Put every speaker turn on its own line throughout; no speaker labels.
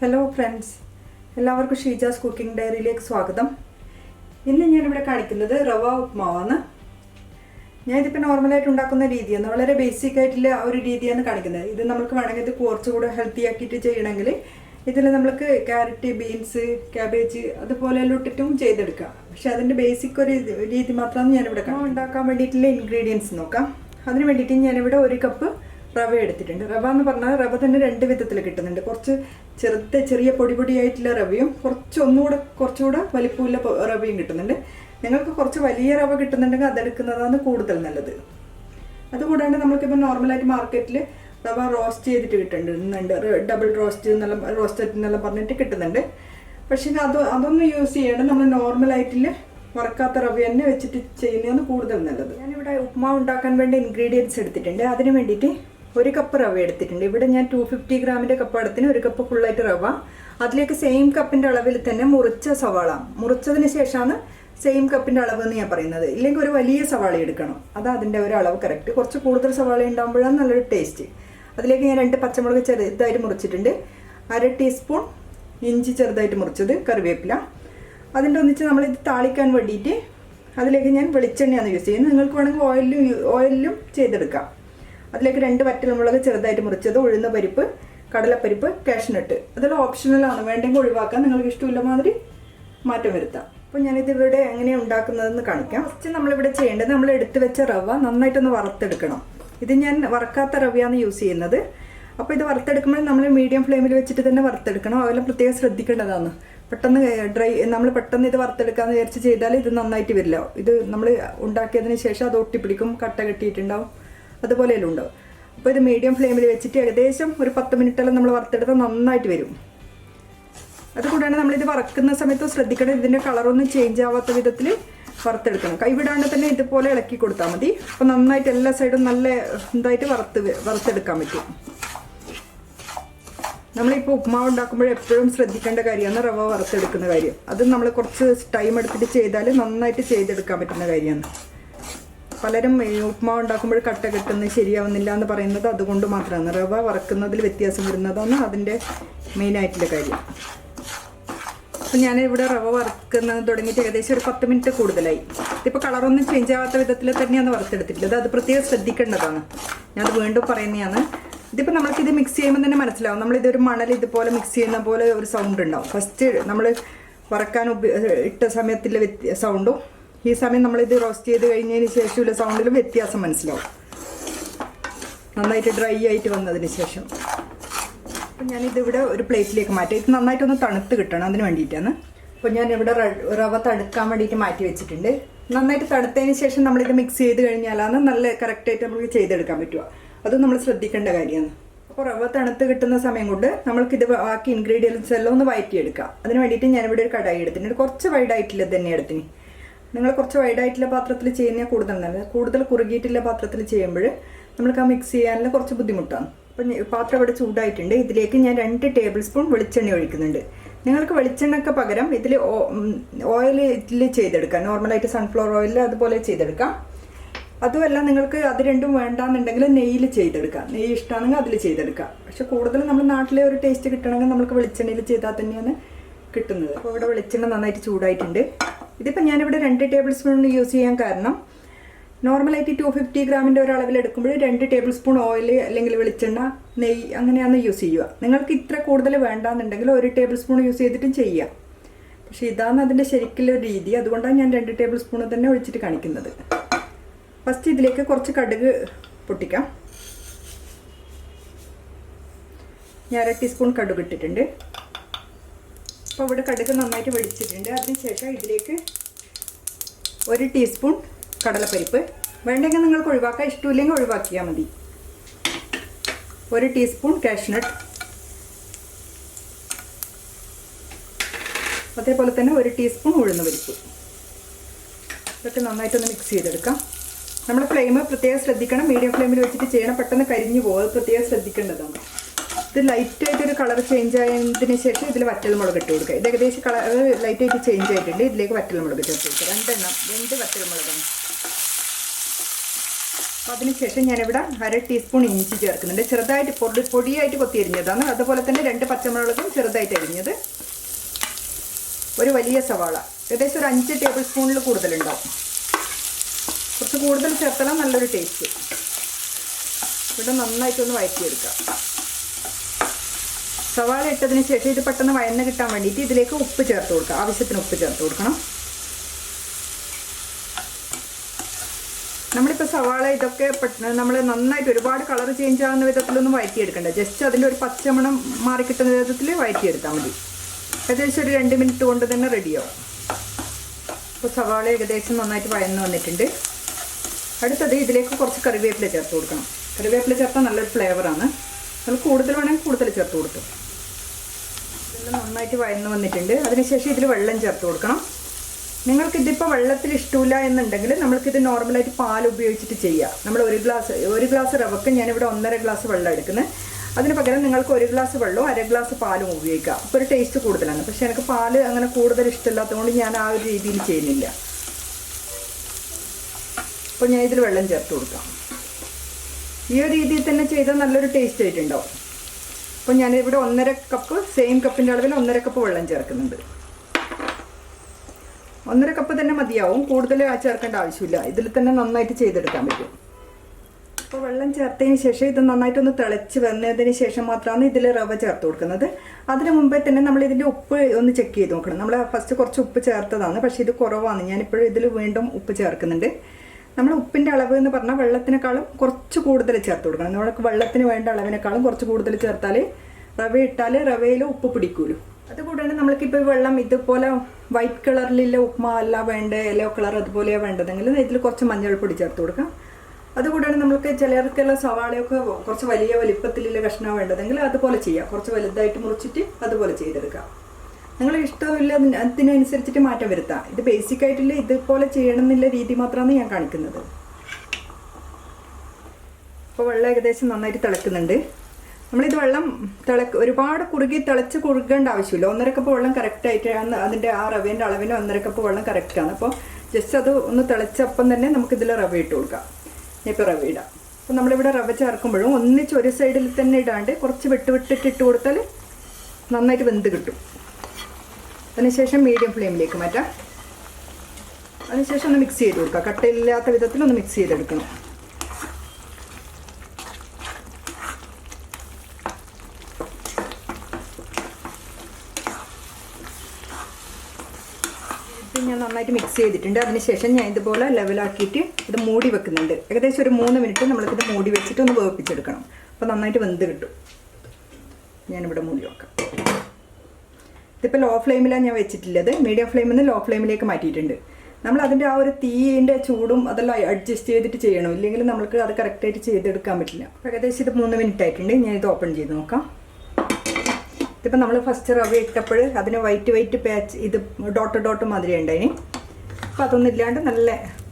Hello friends എല്ലാവർക്കും Sheeja's cooking ഡയറിയിലേക്ക് സ്വാഗതം. ഇന്ന് ഞാനിവിടെ കാണിക്കുന്നത് റവ ഉപ്മാവാണ്. ഞാൻ ഇതിപ്പോൾ നോർമലായിട്ട് ഉണ്ടാക്കുന്ന രീതിയാണ്. വളരെ ബേസിക് ആയിട്ടുള്ള ഒരു രീതിയാണ് കാണിക്കുന്നത്. ഇത് നമുക്ക് വേണമെങ്കിൽ ഇത് കുറച്ചുകൂടെ ഹെൽത്തി ആക്കിയിട്ട് ചെയ്യണമെങ്കിൽ ഇതിൽ നമുക്ക് ക്യാരറ്റ് ബീൻസ് ക്യാബേജ് അതുപോലെയെല്ലാം ഇട്ടിട്ടും ചെയ്തെടുക്കാം. പക്ഷെ അതിന്റെ ബേസിക് ഒരു രീതി മാത്രമാണ് ഞാനിവിടെ ഉണ്ടാക്കാൻ വേണ്ടിയിട്ടുള്ള ഇൻഗ്രീഡിയൻസ് നോക്കാം. അതിന് വേണ്ടിയിട്ട് ഞാനിവിടെ ഒരു കപ്പ് റവ എടുത്തിട്ടുണ്ട്. റവ എന്ന് പറഞ്ഞാൽ റവ തന്നെ രണ്ട് വിധത്തിൽ കിട്ടുന്നുണ്ട്. കുറച്ച് ചെറുത്ത ചെറിയ പൊടി പൊടിയായിട്ടുള്ള റവയും കുറച്ച് ഒന്നുകൂടെ കുറച്ചുകൂടെ വലിപ്പമുള്ള റവയും കിട്ടുന്നുണ്ട്. നിങ്ങൾക്ക് കുറച്ച് വലിയ റവ കിട്ടുന്നുണ്ടെങ്കിൽ അതെടുക്കുന്നതാണ് കൂടുതൽ നല്ലത്. അതുകൂടാണ്ട് നമ്മൾക്കിപ്പോൾ നോർമലായിട്ട് മാർക്കറ്റിൽ റവ റോസ്റ്റ് ചെയ്തിട്ട് കിട്ടുന്നുണ്ട്. ഡബിൾ റോസ്റ്റ് എന്നെല്ലാം റോസ്റ്റഡ് എന്നെല്ലാം പറഞ്ഞിട്ട് കിട്ടുന്നുണ്ട്. പക്ഷേ അത് അതൊന്നും യൂസ് ചെയ്യാണ്ട്. നമ്മൾ നോർമലായിട്ടിൽ വറക്കാത്ത റവ തന്നെ വെച്ചിട്ട് ചെയ്യുന്നതാണ് കൂടുതൽ നല്ലത്. ഞാനിവിടെ ഉപ്മാ ഉണ്ടാക്കാൻ വേണ്ടി ഇൻഗ്രീഡിയൻസ് എടുത്തിട്ടുണ്ട്. അതിന് വേണ്ടിയിട്ട് ഒരു കപ്പ് റവ എടുത്തിട്ടുണ്ട്. ഇവിടെ ഞാൻ ടു ഫിഫ്റ്റി ഗ്രാമിന്റെ കപ്പ് അടത്തിന് ഒരു കപ്പ് ഫുള്ളായിട്ട് റവ. അതിലേക്ക് സെയിം കപ്പിന്റെ അളവിൽ തന്നെ മുറിച്ച സവാള. മുറിച്ചതിന് ശേഷമാണ് സെയിം കപ്പിന്റെ അളവ് എന്ന് ഞാൻ പറയുന്നത്. ഇല്ലെങ്കിൽ ഒരു വലിയ സവാള എടുക്കണം. അത് അതിന്റെ ഒരു അളവ് കറക്റ്റ് കുറച്ച് കൂടുതൽ സവാള ഉണ്ടാകുമ്പോഴാണ് നല്ലൊരു ടേസ്റ്റ് അതിലേക്ക് ഞാൻ രണ്ട് പച്ചമുളക് ചെറുതായിട്ട് മുറിച്ചിട്ടുണ്ട്. അര ടീസ്പൂൺ ഇഞ്ചി ചെറുതായിട്ട് മുറിച്ചത് കറിവേപ്പില. അതിന്റെ ഒന്നിച്ച് നമ്മൾ ഇത് താളിക്കാൻ വേണ്ടിയിട്ട് അതിലേക്ക് ഞാൻ വെളിച്ചെണ്ണയാണ് യൂസ് ചെയ്യുന്നത്. നിങ്ങൾക്ക് വേണമെങ്കിൽ ഓയിലും ഓയിലും ചെയ്തെടുക്കാം. അതിലേക്ക് രണ്ട് വറ്റൽമുളക് ചെറുതായിട്ട് മുറിച്ചത് ഉഴുന്ന പരിപ്പ് കടലപ്പരിപ്പ് കാഷ്നട്ട് അതെല്ലാം ഓപ്ഷണലാണ് വേണ്ടെങ്കിൽ ഒഴിവാക്കാം. നിങ്ങൾക്ക് ഇഷ്ടമില്ല മാതിരി മാറ്റം വരുത്താം. അപ്പോൾ ഞാനിത് ഇവിടെ എങ്ങനെയാണ് ഉണ്ടാക്കുന്നതെന്ന് കാണിക്കാം. ഫസ്റ്റ് നമ്മളിവിടെ ചെയ്യേണ്ടത് നമ്മൾ എടുത്തു വെച്ച റവ നന്നായിട്ടൊന്ന് വറുത്തെടുക്കണം. ഇത് ഞാൻ വറക്കാത്ത റവയാണ് യൂസ് ചെയ്യുന്നത്. അപ്പോൾ ഇത് വറുത്തെടുക്കുമ്പോൾ നമ്മൾ മീഡിയം ഫ്ലെയിമിൽ വെച്ചിട്ട് തന്നെ വറുത്തെടുക്കണം. അതെല്ലാം പ്രത്യേകം ശ്രദ്ധിക്കേണ്ടതാണ്. പെട്ടെന്ന് ഡ്രൈ നമ്മൾ പെട്ടെന്ന് ഇത് വറുത്തെടുക്കാന്ന് വിചാരിച്ച് ചെയ്താൽ ഇത് നന്നായിട്ട് വരില്ല. ഇത് നമ്മൾ ഉണ്ടാക്കിയതിന് ശേഷം അത് ഒട്ടിപ്പിടിക്കും കട്ട കെട്ടിയിട്ടുണ്ടാവും. അതുപോലെയെല്ലാം ഉണ്ടാവും അപ്പോൾ ഇത് മീഡിയം ഫ്ലെയിമിൽ വെച്ചിട്ട് ഏകദേശം ഒരു പത്ത് മിനിറ്റെല്ലാം നമ്മൾ വറുത്തെടുത്താൽ നന്നായിട്ട് വരും. അതുകൂടാണ് നമ്മളിത് വറക്കുന്ന സമയത്ത് ശ്രദ്ധിക്കണം ഇതിന്റെ കളറൊന്നും ചേഞ്ച് ആവാത്ത വിധത്തിൽ വറുത്തെടുക്കണം. കൈവിടാണ്ട് തന്നെ ഇതുപോലെ ഇളക്കി കൊടുത്താൽ മതി. അപ്പോൾ നന്നായിട്ട് എല്ലാ സൈഡും നല്ല ഇതായിട്ട് വറുത്ത് വറുത്തെടുക്കാൻ പറ്റും. നമ്മളിപ്പോൾ ഉപ്മാവ് ഉണ്ടാക്കുമ്പോൾ എപ്പോഴും ശ്രദ്ധിക്കേണ്ട കാര്യമാണ് റവ വറുത്തെടുക്കുന്ന കാര്യം. അത് നമ്മൾ കുറച്ച് ടൈം എടുത്തിട്ട് ചെയ്താൽ നന്നായിട്ട് ചെയ്തെടുക്കാൻ പറ്റുന്ന കാര്യമാണ്. പലരും ഈ ഉപ്മാവ് ഉണ്ടാക്കുമ്പോൾ കട്ട കെട്ടുന്നത് ശരിയാവുന്നില്ല എന്ന് പറയുന്നത് അതുകൊണ്ട് മാത്രമാണ്. റവ വറക്കുന്നതിൽ വ്യത്യാസം വരുന്നതാണ് അതിന്റെ മെയിനായിട്ടുള്ള കാര്യം. അപ്പം ഞാൻ ഇവിടെ റവ വറുക്കുന്നത് തുടങ്ങിയിട്ട് ഏകദേശം ഒരു പത്ത് മിനിറ്റ് കൂടുതലായി. ഇതിപ്പോൾ കളറൊന്നും ചേഞ്ച് ആവാത്ത വിധത്തിൽ തന്നെയാണ് വറുത്തെടുത്തിട്ടുള്ളത്. അത് പ്രത്യേകം ശ്രദ്ധിക്കേണ്ടതാണ്. ഞാനത് വീണ്ടും പറയുന്നതാണ്. ഇതിപ്പോൾ നമ്മൾക്കിത് മിക്സ് ചെയ്യുമ്പോൾ തന്നെ മനസ്സിലാവും. നമ്മളിതൊരു മണൽ ഇതുപോലെ മിക്സ് ചെയ്യുന്ന പോലെ ഒരു സൗണ്ട് ഉണ്ടാവും. ഫസ്റ്റ് നമ്മൾ വറക്കാൻ ഉപ ഇട്ട സമയത്തുള്ള സൗണ്ടും ഈ സമയം നമ്മളിത് റോസ്റ്റ് ചെയ്ത് കഴിഞ്ഞതിന് ശേഷമുള്ള സൗണ്ടിലും വ്യത്യാസം മനസ്സിലാവും. നന്നായിട്ട് ഡ്രൈ ആയിട്ട് വന്നതിന് ശേഷം. അപ്പം ഞാനിതിവിടെ ഒരു പ്ലേറ്റിലേക്ക് മാറ്റാം. ഇത് നന്നായിട്ടൊന്ന് തണുത്ത് കിട്ടണം അതിന് വേണ്ടിയിട്ടാണ്. അപ്പോൾ ഞാൻ ഇവിടെ റവ തണുക്കാൻ വേണ്ടിയിട്ട് മാറ്റി വെച്ചിട്ടുണ്ട്. നന്നായിട്ട് തണുത്തതിന് ശേഷം നമ്മളിത് മിക്സ് ചെയ്ത് കഴിഞ്ഞാലാണ് നല്ല കറക്റ്റായിട്ട് നമുക്ക് ചെയ്തെടുക്കാൻ പറ്റുക. അത് നമ്മൾ ശ്രദ്ധിക്കേണ്ട കാര്യമാണ്. അപ്പോൾ റവ തണുത്ത് കിട്ടുന്ന സമയം കൊണ്ട് നമ്മൾക്കിത് ബാക്കി ഇൻഗ്രീഡിയൻസ് എല്ലാം ഒന്ന് വയറ്റിയെടുക്കാം അതിന് വേണ്ടിയിട്ട് ഞാനിവിടെ ഒരു കടായി എടുത്തിട്ടുണ്ട്. കുറച്ച് വൈഡായിട്ടില്ല തന്നെ എടുത്തിന്. നിങ്ങൾ കുറച്ച് വൈഡ് വൈഡായിട്ടുള്ള പാത്രത്തിൽ ചെയ്യുന്ന കൂടുതൽ നല്ലത്. കൂടുതൽ കുറുകിയിട്ടുള്ള പാത്രത്തിൽ ചെയ്യുമ്പോൾ നമ്മൾക്ക് ആ മിക്സ് ചെയ്യാനുള്ള കുറച്ച് ബുദ്ധിമുട്ടാണ്. അപ്പം പാത്രം ഇവിടെ ചൂടായിട്ടുണ്ട്. ഇതിലേക്ക് ഞാൻ രണ്ട് ടേബിൾ സ്പൂൺ വെളിച്ചെണ്ണ ഒഴിക്കുന്നുണ്ട്. നിങ്ങൾക്ക് വെളിച്ചെണ്ണയ്ക്ക് പകരം ഇതിൽ ഓയിൽ ഇതിൽ ചെയ്തെടുക്കാം. നോർമലായിട്ട് സൺഫ്ലവർ ഓയിൽ അതുപോലെ ചെയ്തെടുക്കാം. അതുമല്ല നിങ്ങൾക്ക് അത് രണ്ടും വേണ്ടാന്നുണ്ടെങ്കിൽ നെയ്യിൽ ചെയ്തെടുക്കാം. നെയ്യ് ഇഷ്ടമാണെങ്കിൽ അതിൽ ചെയ്തെടുക്കാം. പക്ഷെ കൂടുതൽ നമ്മൾ നാട്ടിലെ ഒരു ടേസ്റ്റ് കിട്ടണമെങ്കിൽ നമുക്ക് വെളിച്ചെണ്ണയിൽ ചെയ്താൽ തന്നെയാണ് കിട്ടുന്നത്. അപ്പോൾ ഇവിടെ വെളിച്ചെണ്ണ നന്നായിട്ട് ചൂടായിട്ടുണ്ട്. ഇതിപ്പോൾ ഞാനിവിടെ രണ്ട് ടേബിൾ സ്പൂൺ യൂസ് ചെയ്യാൻ കാരണം നോർമലായിട്ട് ടു ഫിഫ്റ്റി ഗ്രാമിന്റെ ഒരളവിൽ എടുക്കുമ്പോൾ രണ്ട് ടേബിൾ സ്പൂൺ ഓയിൽ അല്ലെങ്കിൽ വെളിച്ചെണ്ണ നെയ്യ് അങ്ങനെയാണ് യൂസ് ചെയ്യുക. നിങ്ങൾക്ക് ഇത്ര കൂടുതൽ വേണ്ടാന്നുണ്ടെങ്കിൽ ഒരു ടേബിൾ സ്പൂൺ യൂസ് ചെയ്തിട്ടും ചെയ്യാം. പക്ഷേ ഇതാണ് അതിന്റെ ശരിക്കുള്ള രീതി. അതുകൊണ്ടാണ് ഞാൻ രണ്ട് ടേബിൾ സ്പൂൺ തന്നെ ഒഴിച്ചിട്ട് കാണിക്കുന്നത്. ഫസ്റ്റ് ഇതിലേക്ക് കുറച്ച് കടുക് പൊട്ടിക്കാം. ഞാൻ അര ടീസ്പൂൺ കടുക് ഇട്ടിട്ടുണ്ട്. അപ്പോൾ ഇവിടെ കടുക് നന്നായിട്ട് വെടിച്ചിട്ടുണ്ട് അതിനുശേഷം ഇതിലേക്ക് ഒരു ടീസ്പൂൺ കടലപ്പരിപ്പ്. വേണ്ടെങ്കിൽ നിങ്ങൾക്ക് ഒഴിവാക്കാം ഇഷ്ടമില്ലെങ്കിൽ ഒഴിവാക്കിയാൽ മതി. ഒരു ടീസ്പൂൺ കാഷ്നട്ട് അതേപോലെ തന്നെ ഒരു ടീസ്പൂൺ ഉഴുന്ന് പരിപ്പ് ഇതൊക്കെ നന്നായിട്ടൊന്ന് മിക്സ് ചെയ്തെടുക്കാം. നമ്മൾ ഫ്ലെയിം പ്രത്യേകം ശ്രദ്ധിക്കണം. മീഡിയം ഫ്ലെയിമിൽ വെച്ചിട്ട് ചെയ്യണം. പെട്ടെന്ന് കരിഞ്ഞു പോകും. പ്രത്യേകം ശ്രദ്ധിക്കേണ്ടതാണ്. ഇത് ലൈറ്റായിട്ടൊരു കളർ ചേഞ്ച് ആയതിന് ശേഷം ഇതിൽ വറ്റൽമുളക് ഇട്ട് കൊടുക്കുക. ഇത് ഏകദേശം കളർ ലൈറ്റായിട്ട് ചേഞ്ച് ആയിട്ടുണ്ട്. ഇതിലേക്ക് വറ്റൽമുളക് ചേർത്ത് കൊടുക്കുക. രണ്ടെണ്ണം രണ്ട് വറ്റൽമുളകാണ് അപ്പോൾ അതിനുശേഷം ഞാനിവിടെ അര ടീസ്പൂൺ ഇഞ്ചി ചേർക്കുന്നുണ്ട്. ചെറുതായിട്ട് പൊടി പൊടിയായിട്ട് കൊത്തി അരിഞ്ഞതാണ്. അതുപോലെ തന്നെ രണ്ട് പച്ചമുളകും ചെറുതായിട്ട് അരിഞ്ഞത്. ഒരു വലിയ സവാള. ഏകദേശം ഒരു അഞ്ച് ടേബിൾ സ്പൂണിൽ കൂടുതലുണ്ടാവും. കുറച്ച് കൂടുതൽ ചേർത്തണം നല്ലൊരു ടേസ്റ്റ് ഇവിടെ നന്നായിട്ടൊന്ന് വഴറ്റിയെടുക്കാം. സവാള ഇട്ടതിന് ശേഷം ഇത് പെട്ടെന്ന് വയന്ന് കിട്ടാൻ വേണ്ടിയിട്ട് ഇതിലേക്ക് ഉപ്പ് ചേർത്ത് കൊടുക്കുക. ആവശ്യത്തിന് ഉപ്പ് ചേർത്ത് കൊടുക്കണം. നമ്മളിപ്പോൾ സവാള ഇതൊക്കെ നമ്മൾ നന്നായിട്ട് ഒരുപാട് കളർ ചേഞ്ച് ആകുന്ന വിധത്തിലൊന്നും വഴറ്റിയെടുക്കണ്ട. ജസ്റ്റ് അതിന്റെ ഒരു പച്ചമണം മാറി കിട്ടുന്ന വിധത്തിൽ വഴറ്റിയെടുത്താൽ മതി. ഏകദേശം ഒരു രണ്ട് മിനിറ്റ് കൊണ്ട് തന്നെ റെഡിയാവും ഇപ്പോൾ സവാള ഏകദേശം നന്നായിട്ട് വഴന്ന് വന്നിട്ടുണ്ട്. അടുത്തത് ഇതിലേക്ക് കുറച്ച് കറിവേപ്പില ചേർത്ത് കൊടുക്കണം. കറിവേപ്പില ചേർത്താൽ നല്ലൊരു ഫ്ലേവറാണ് നമ്മൾ കൂടുതൽ വേണമെങ്കിൽ കൂടുതൽ ചേർത്ത് കൊടുക്കും. ഇതെല്ലാം നന്നായിട്ട് വഴന്ന് വന്നിട്ടുണ്ട്. അതിനുശേഷം ഇതിൽ വെള്ളം ചേർത്ത് കൊടുക്കണം. നിങ്ങൾക്ക് ഇതിപ്പോൾ വെള്ളത്തിൽ ഇഷ്ടമില്ല എന്നുണ്ടെങ്കിൽ നമ്മൾക്കിത് നോർമലായിട്ട് പാൽ ഉപയോഗിച്ചിട്ട് ചെയ്യാം. നമ്മൾ ഒരു ഗ്ലാസ് ഒരു ഗ്ലാസ് റവക്ക് ഞാനിവിടെ ഒന്നര ഗ്ലാസ് വെള്ളം എടുക്കുന്നത് അതിന് പകരം നിങ്ങൾക്ക് ഒരു ഗ്ലാസ് വെള്ളവും അര ഗ്ലാസ് പാലും ഉപയോഗിക്കാം. അപ്പോൾ ഒരു ടേസ്റ്റ് കൂടുതലാണ്. പക്ഷെ എനിക്ക് പാൽ അങ്ങനെ കൂടുതൽ ഇഷ്ടമില്ലാത്തതുകൊണ്ട് ഞാൻ ആ ഒരു രീതിയിൽ ചെയ്യുന്നില്ല. അപ്പോൾ ഞാൻ ഇതിൽ വെള്ളം ചേർത്ത് കൊടുക്കാം. ഈ ഒരു രീതിയിൽ തന്നെ ചെയ്താൽ നല്ലൊരു ടേസ്റ്റ് ആയിട്ടുണ്ടാവും. അപ്പോൾ ഞാനിവിടെ ഒന്നര കപ്പ് സെയിം കപ്പിന്റെ അളവിൽ ഒന്നര കപ്പ് വെള്ളം ചേർക്കുന്നുണ്ട്. ഒന്നര കപ്പ് തന്നെ മതിയാവും. കൂടുതൽ ചേർക്കേണ്ട ആവശ്യമില്ല. ഇതിൽ തന്നെ നന്നായിട്ട് ചെയ്തെടുക്കാൻ പറ്റും. അപ്പോൾ വെള്ളം ചേർത്തതിന് ശേഷം ഇത് നന്നായിട്ട് ഒന്ന് തിളച്ച് വന്നതിന് ശേഷം മാത്രമാണ് ഇതിൽ റവ ചേർത്ത് കൊടുക്കുന്നത്. അതിന് മുമ്പേ തന്നെ നമ്മൾ ഇതിന്റെ ഉപ്പ് ഒന്ന് ചെക്ക് ചെയ്ത് നോക്കണം. നമ്മൾ ഫസ്റ്റ് കുറച്ച് ഉപ്പ് ചേർത്തതാണ്. പക്ഷേ ഇത് കുറവാണ്. ഞാനിപ്പോഴും ഇതിൽ വീണ്ടും ഉപ്പ് ചേർക്കുന്നുണ്ട്. നമ്മൾ ഉപ്പിന്റെ അളവ് എന്ന് പറഞ്ഞാൽ വെള്ളത്തിനേക്കാളും കുറച്ച് കൂടുതൽ ചേർത്ത് കൊടുക്കണം. നമ്മൾക്ക് വെള്ളത്തിന് വേണ്ട അളവിനേക്കാളും കുറച്ച് കൂടുതൽ ചേർത്താൽ റവ ഇട്ടാൽ റവയിൽ ഉപ്പ് പിടിക്കൂലൂ. അതുകൂടാണ് നമ്മൾക്കിപ്പോൾ വെള്ളം ഇതുപോലെ വൈറ്റ് കളറിലുള്ള ഉപ്മാവല്ല വേണ്ട യെല്ലോ കളർ അതുപോലെയാണ് വേണ്ടതെങ്കിൽ ഇതിൽ കുറച്ച് മഞ്ഞൾപ്പൊടി ചേർത്ത് കൊടുക്കാം. അതുകൂടാണ് നമുക്ക് ചിലർക്കുള്ള സവാളയൊക്കെ കുറച്ച് വലിയ വലിപ്പത്തിലുള്ള കഷ്ണം വേണ്ടതെങ്കിൽ അതുപോലെ ചെയ്യാം. കുറച്ച് വലുതായിട്ട് മുറിച്ചിട്ട് അതുപോലെ ചെയ്തെടുക്കാം. നിങ്ങൾ ഇഷ്ടമില്ല അതിന് അതിനനുസരിച്ചിട്ട് മാറ്റം വരുത്താം. ഇത് ബേസിക് ആയിട്ടുള്ള ഇതുപോലെ ചെയ്യണം എന്നുള്ള രീതി മാത്രമാണ് ഞാൻ കാണിക്കുന്നത്. അപ്പോൾ വെള്ളം ഏകദേശം നന്നായിട്ട് തിളക്കുന്നുണ്ട്. നമ്മളിത് വെള്ളം തിളക്ക് ഒരുപാട് കുറുകി തിളച്ച് കുറുകേണ്ട ആവശ്യമില്ല. ഒന്നര കപ്പ് വെള്ളം കറക്റ്റ് ആയിട്ട് അതിന്റെ ആ റവേന്റെ അളവിന് ഒന്നര കപ്പ് വെള്ളം കറക്റ്റാണ് അപ്പോൾ ജസ്റ്റ് അത് ഒന്ന് തിളച്ചപ്പം തന്നെ നമുക്കിതിൽ റവ ഇട്ട് കൊടുക്കാം. ഇപ്പോൾ റവ ഇടാം. അപ്പോൾ നമ്മളിവിടെ റവ ചേർക്കുമ്പോഴും ഒന്നിച്ച് ഒരു സൈഡിൽ തന്നെ ഇടാണ്ട് കുറച്ച് വിട്ട് വിട്ടിട്ട് ഇട്ട് കൊടുത്താൽ നന്നായിട്ട് വെന്ത് കിട്ടും. അതിനുശേഷം മീഡിയം ഫ്ലെയിമിലേക്ക് മാറ്റാം. അതിനുശേഷം ഒന്ന് മിക്സ് ചെയ്ത് കൊടുക്കുക കട്ടയില്ലാത്ത വിധത്തിൽ ഒന്ന് മിക്സ് ചെയ്തെടുക്കണം. ഞാൻ നന്നായിട്ട് മിക്സ് ചെയ്തിട്ടുണ്ട്. അതിനുശേഷം ഞാൻ ഇതുപോലെ ലെവലാക്കിയിട്ട് ഇത് മൂടി വെക്കുന്നുണ്ട്. ഏകദേശം ഒരു മൂന്ന് മിനിറ്റ് നമ്മൾക്കിത് മൂടി വെച്ചിട്ട് ഒന്ന് വേവിപ്പിച്ചെടുക്കണം. അപ്പോൾ നന്നായിട്ട് വെന്ത് കിട്ടും. ഞാനിവിടെ മൂടി വെക്കാം. ഇതിപ്പോൾ ലോ ഫ്ലെയിമിലാണ് ഞാൻ വെച്ചിട്ടുള്ളത് മീഡിയം ഫ്ലെയിമിൽ നിന്ന് ലോ ഫ്ലെയിമിലേക്ക് മാറ്റിയിട്ടുണ്ട്. നമ്മൾ അതിന്റെ ആ ഒരു തീയിന്റെ ചൂടും അതെല്ലാം അഡ്ജസ്റ്റ് ചെയ്തിട്ട് ചെയ്യണം. ഇല്ലെങ്കിൽ നമുക്ക് അത് കറക്റ്റായിട്ട് ചെയ്തെടുക്കാൻ പറ്റില്ല. ഏകദേശം ഇത് മൂന്ന് മിനിറ്റ് ആയിട്ടുണ്ട്. ഞാൻ ഇത് ഓപ്പൺ ചെയ്ത് നോക്കാം. ഇതിപ്പോൾ നമ്മൾ ഫസ്റ്റ് റവ ഇട്ടപ്പോൾ അതിന് വൈറ്റ് വൈറ്റ് പാച്ച് ഇത് ഡോട്ട് ഡോട്ട് മാതിരി ഉണ്ടായിന്. അപ്പോൾ അതൊന്നും ഇല്ലാണ്ട് നല്ല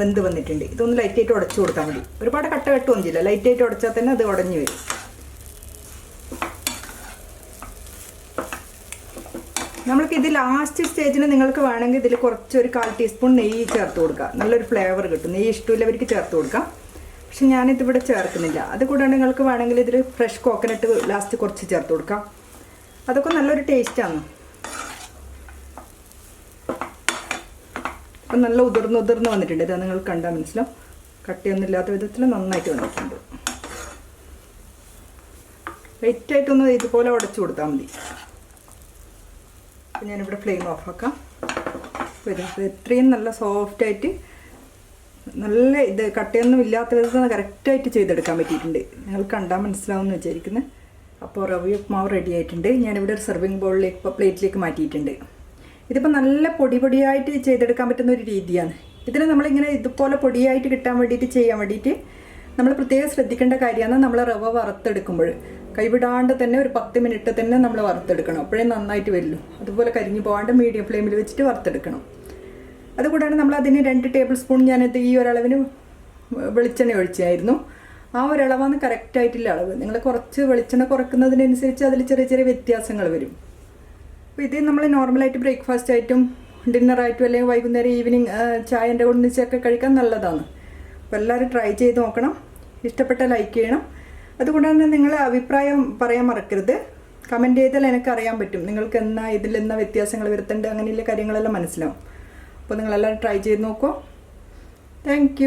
വെന്ത് വന്നിട്ടുണ്ട്. ഇതൊന്ന് ലൈറ്റായിട്ട് ഉടച്ചു കൊടുത്താൽ മതി. ഒരുപാട് കട്ട കെട്ടുമൊന്നും ചെയ്യില്ല. ലൈറ്റായിട്ട് ഉടച്ചാൽ തന്നെ അത് ഉടഞ്ഞു വരും. നമ്മൾക്ക് ഇത് ലാസ്റ്റ് സ്റ്റേജിൽ നിങ്ങൾക്ക് വേണമെങ്കിൽ ഇതിൽ കുറച്ചൊരു കാൽ ടീസ്പൂൺ നെയ്യ് ചേർത്ത് കൊടുക്കുക നല്ലൊരു ഫ്ലേവർ കിട്ടും. നെയ്യ് ഇഷ്ടമില്ലവർക്ക് ചേർത്ത് കൊടുക്കാം. പക്ഷെ ഞാനിതിവിടെ ചേർക്കുന്നില്ല. അത് കൂടാണ്ട് നിങ്ങൾക്ക് വേണമെങ്കിൽ ഇതിൽ ഫ്രഷ് കോക്കനട്ട് ലാസ്റ്റ് കുറച്ച് ചേർത്ത് കൊടുക്കാം. അതൊക്കെ നല്ലൊരു ടേസ്റ്റാണ് അപ്പം നല്ല ഉതിർന്ന് ഉതിർന്ന് വന്നിട്ടുണ്ട്. ഇതാ നിങ്ങൾ കണ്ടാൽ മനസ്സിലാവും. കട്ടിയൊന്നും ഇല്ലാത്ത വിധത്തിൽ നന്നായിട്ട് വന്നിട്ടുണ്ട്. ലൈറ്റായിട്ടൊന്ന് ഇതുപോലെ ഉടച്ചു കൊടുത്താൽ മതി. അപ്പം ഞാനിവിടെ ഫ്ലെയിം ഓഫാക്കാം വരും ഇത്രയും നല്ല സോഫ്റ്റായിട്ട് നല്ല ഇത് കട്ടയൊന്നും ഇല്ലാത്ത വിധത്തിൽ കറക്റ്റായിട്ട് ചെയ്തെടുക്കാൻ പറ്റിയിട്ടുണ്ട്. നിങ്ങൾ കണ്ടാൽ മനസ്സിലാവുമെന്ന് വിചാരിക്കുന്നത് അപ്പോൾ റവി ഉപ്മാവ് റെഡി ആയിട്ടുണ്ട്. ഞാനിവിടെ ഒരു സെർവിങ് ബോളിലേക്ക് ഇപ്പോൾ പ്ലേറ്റിലേക്ക് മാറ്റിയിട്ടുണ്ട്. ഇതിപ്പോൾ നല്ല പൊടി പൊടിയായിട്ട് ചെയ്തെടുക്കാൻ പറ്റുന്ന ഒരു രീതിയാണ്. ഇതിന് നമ്മളിങ്ങനെ ഇതുപോലെ പൊടിയായിട്ട് കിട്ടാൻ വേണ്ടിയിട്ട് ചെയ്യാൻ വേണ്ടിയിട്ട് നമ്മൾ പ്രത്യേകം ശ്രദ്ധിക്കേണ്ട കാര്യമാണ് നമ്മൾ റവ വറുത്തെടുക്കുമ്പോൾ. കൈവിടാണ്ട് തന്നെ ഒരു പത്ത് മിനിറ്റ് തന്നെ നമ്മൾ വറുത്തെടുക്കണം. അപ്പോഴേ നന്നായിട്ട് വരുള്ളൂ അതുപോലെ കരിഞ്ഞു പോകാണ്ട് മീഡിയം ഫ്ലെയിമിൽ വെച്ചിട്ട് വറുത്തെടുക്കണം. അതുകൂടാണ് നമ്മൾ അതിന് രണ്ട് ടേബിൾ സ്പൂൺ ഞാനത് ഈ ഒരളവിന് വെളിച്ചെണ്ണ ഒഴിച്ചായിരുന്നു. ആ ഒരളവാണ് കറക്റ്റായിട്ടുള്ള അളവ്. നിങ്ങൾ കുറച്ച് വെളിച്ചെണ്ണ കുറക്കുന്നതിനനുസരിച്ച് അതിൽ ചെറിയ ചെറിയ വ്യത്യാസങ്ങൾ വരും. അപ്പോൾ ഇത് നമ്മൾ നോർമലായിട്ട് ബ്രേക്ക്ഫാസ്റ്റ് ആയിട്ടും ഡിന്നറായിട്ടും അല്ലെങ്കിൽ വൈകുന്നേരം ഈവനിങ് ചായന്റെ ഒന്നിച്ചൊക്കെ കഴിക്കാൻ നല്ലതാണ്. അപ്പോൾ എല്ലാവരും ട്രൈ ചെയ്ത് നോക്കണം. ഇഷ്ടപ്പെട്ട ലൈക്ക് ചെയ്യണം. അതുകൊണ്ട് തന്നെ നിങ്ങളെ അഭിപ്രായം പറയാൻ മറക്കരുത്. കമന്റ് ചെയ്താൽ എനിക്ക് അറിയാൻ പറ്റും. നിങ്ങൾക്ക് എന്നാ ഇതിൽ എന്നാ വ്യത്യാസങ്ങൾ വരുത്തേണ്ടത് അങ്ങനെയുള്ള കാര്യങ്ങളെല്ലാം മനസ്സിലാവും. അപ്പോൾ നിങ്ങളെല്ലാം ട്രൈ ചെയ്ത് നോക്കൂ. താങ്ക്